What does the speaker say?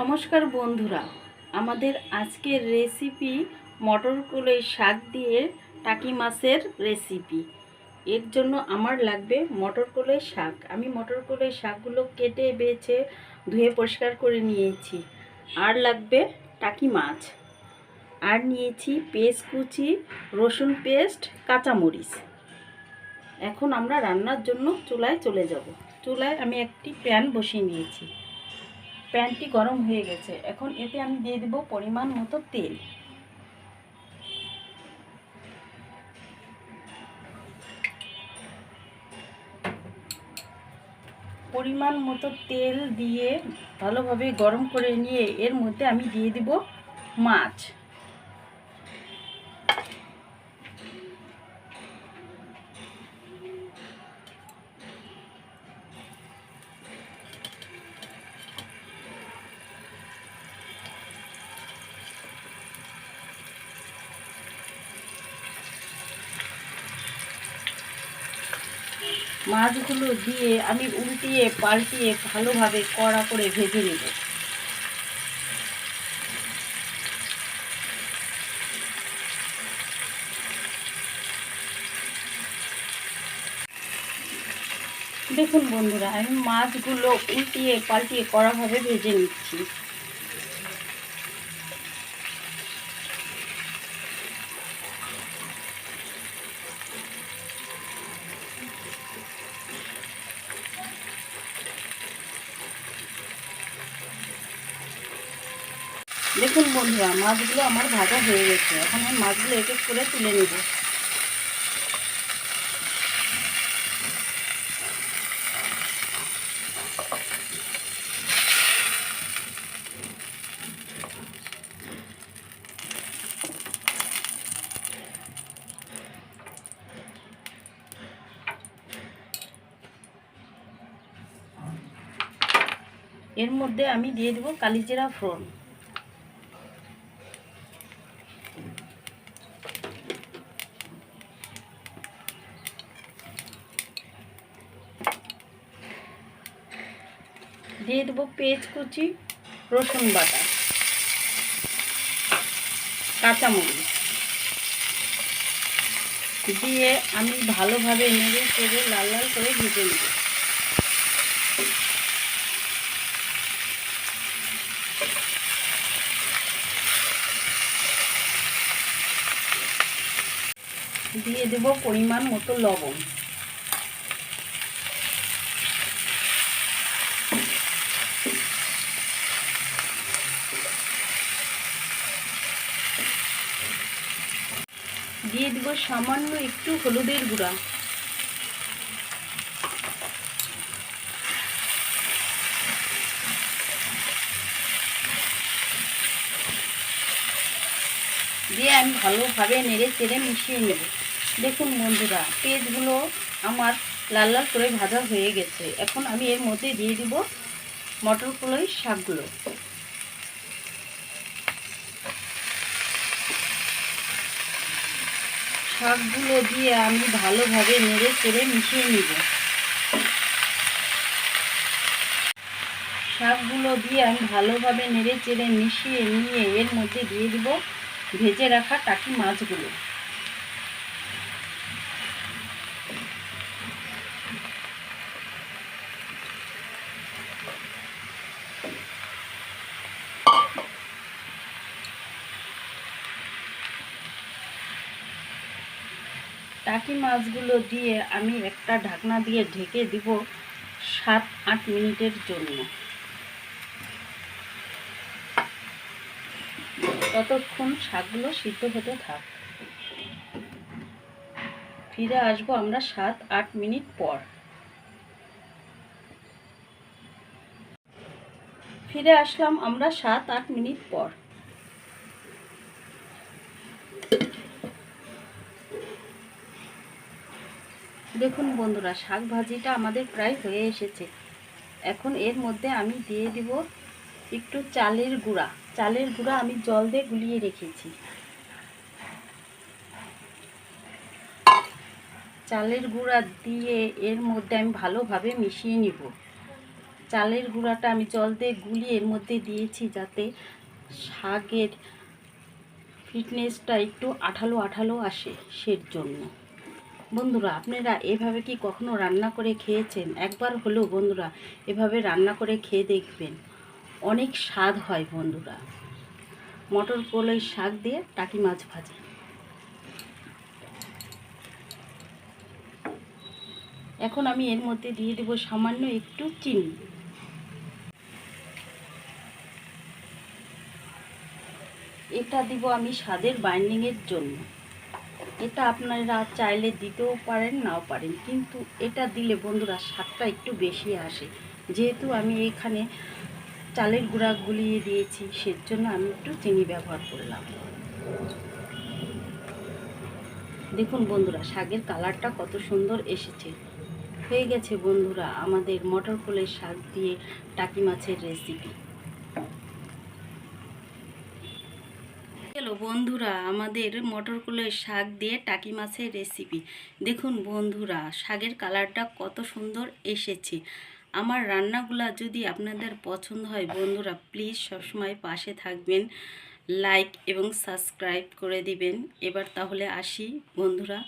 নমস্কার বন্ধুরা। আমাদের আজকের রেসিপি মটর কলাই শাক দিয়ে টাকি মাছের রেসিপি এর জন্য আমার লাগবে মটর কলাই শাক। আমি মটর কলাই শাকগুলো কেটে, বেছে, ধুয়ে পরিষ্কার করে নিয়েছি। আর লাগবে টাকি মাছ। আর নিয়েছি পেস্ট কুচি, রসুন পেস্ট, কাঁচামরিচ। এখন আমরা রান্নার জন্য চুলায় চলে যাব। চুলায় আমি একটি প্যান বসিয়ে নিয়েছি। প্যানটি গরম হয়ে গেছে। এখন এতে আমি দিয়ে দেব পরিমাণ মতো তেল। পরিমাণ মতো তেল দিয়ে ভালোভাবে গরম করে নিয়ে এর মধ্যে আমি দিয়ে দিব মাছ। মাছগুলো দিয়ে আমি উল্টিয়ে, পাল্টিয়ে ভালোভাবে কড়া করে ভেজে নেব। দেখুন বন্ধুরা, আমি মাছগুলো উল্টিয়ে, পাল্টিয়ে কড়াভাবে ভেজে নিচ্ছি। দেখুন বন্ধুরা, মাছগুলো আমার ভাজা হয়ে গেছে। এখন আমি মাছগুলো এক এক করে তুলে নেব। এর মধ্যে আমি দিয়ে দেবো কালিজিরা ফোড়ন দিয়ে দেবো পেঁয়াজ কুচি, রসুন বাটা, কাঁচামরিচ। দিয়ে আমি ভালোভাবে নেড়ে চেড়ে লাল লাল করে ভেজে নেব। দিয়ে দেব পরিমাণ মতো লবণ। দিয়ে দিব সামান্য একটু হলুদের গুঁড়া। দিয়ে আমি ভালোভাবে নেড়ে চেড়ে মিশিয়ে নেব। দেখুন বন্ধুরা, পেঁয়াজগুলো আমার লাল লাল করে ভাজা হয়ে গেছে। এখন আমি এর মধ্যে দিয়ে দিব মটর কলাই শাকগুলো। শাকগুলো দিয়ে আমি ভালোভাবে নেড়ে চেড়ে মিশিয়ে নিব। শাকগুলো দিয়ে আমি ভালোভাবে নেড়ে চেড়ে মিশিয়ে নিয়ে এর মধ্যে দিয়ে দেবো ভেজে রাখা টাকি মাছগুলো। টাকি মাছগুলো দিয়ে আমি একটা ঢাকনা দিয়ে ঢেকে দিব সাত, আট মিনিটের জন্য। ততক্ষণ শাকগুলো সিদ্ধ হতে থাক। ফিরে আসব আমরা সাত, আট মিনিট পর। ফিরে আসলাম আমরা সাত, আট মিনিট পর। দেখুন বন্ধুরা শাক ভাজিটা আমাদের প্রায় হয়ে এসেছে। এখন এর মধ্যে আমি দিয়ে দিব একটু চালের গুঁড়া। চালের গুঁড়া আমি জল দিয়ে গুলিয়ে রেখেছি। চালের গুঁড়া দিয়ে এর মধ্যে আমি ভালোভাবে মিশিয়ে নিব। চালের গুঁড়াটা আমি জল দিয়ে গুলিয়ে এর মধ্যে দিয়েছি যাতে শাকের ফিটনেসটা একটু আঠালো আঠালো আসে সের জন্য। বন্ধুরা, আপনারা এভাবে কি কখনো রান্না করে খেয়েছেন? একবার হলেও বন্ধুরা, এভাবে রান্না করে খেয়ে দেখবেন। অনেক স্বাদ হয় বন্ধুরা। মটর কলাই শাক দিয়ে টাকি মাছ ভাজা। এখন আমি এর মধ্যে দিয়ে দেবো সামান্য একটু চিনি। এটা দিব আমি স্বাদের বাইন্ডিংয়ের জন্য। এটা আপনারা চাইলে দিতেও পারেন, নাও পারেন। কিন্তু এটা দিলে বন্ধুরা স্বাদটা একটু বেশি আসে। যেহেতু আমি এখানে চালের গুঁড়া গুলিয়ে দিয়েছি, সেজন্য আমি একটু চিনি ব্যবহার করলাম। দেখুন বন্ধুরা, শাকের কালারটা কত সুন্দর এসেছে। হয়ে গেছে বন্ধুরা আমাদের মটর কলের শাক দিয়ে টাকি মাছের রেসিপি হ্যালো বন্ধুরা, আমাদের মটর কুলের শাক দিয়ে টাকি মাছের রেসিপি দেখুন বন্ধুরা, শাকের কালারটা কত সুন্দর এসেছে। আমার রান্নাগুলা যদি আপনাদের পছন্দ হয়, বন্ধুরা প্লিজ সবসময় পাশে থাকবেন। লাইক এবং সাবস্ক্রাইব করে দিবেন। এবার তাহলে আসি, বন্ধুরা।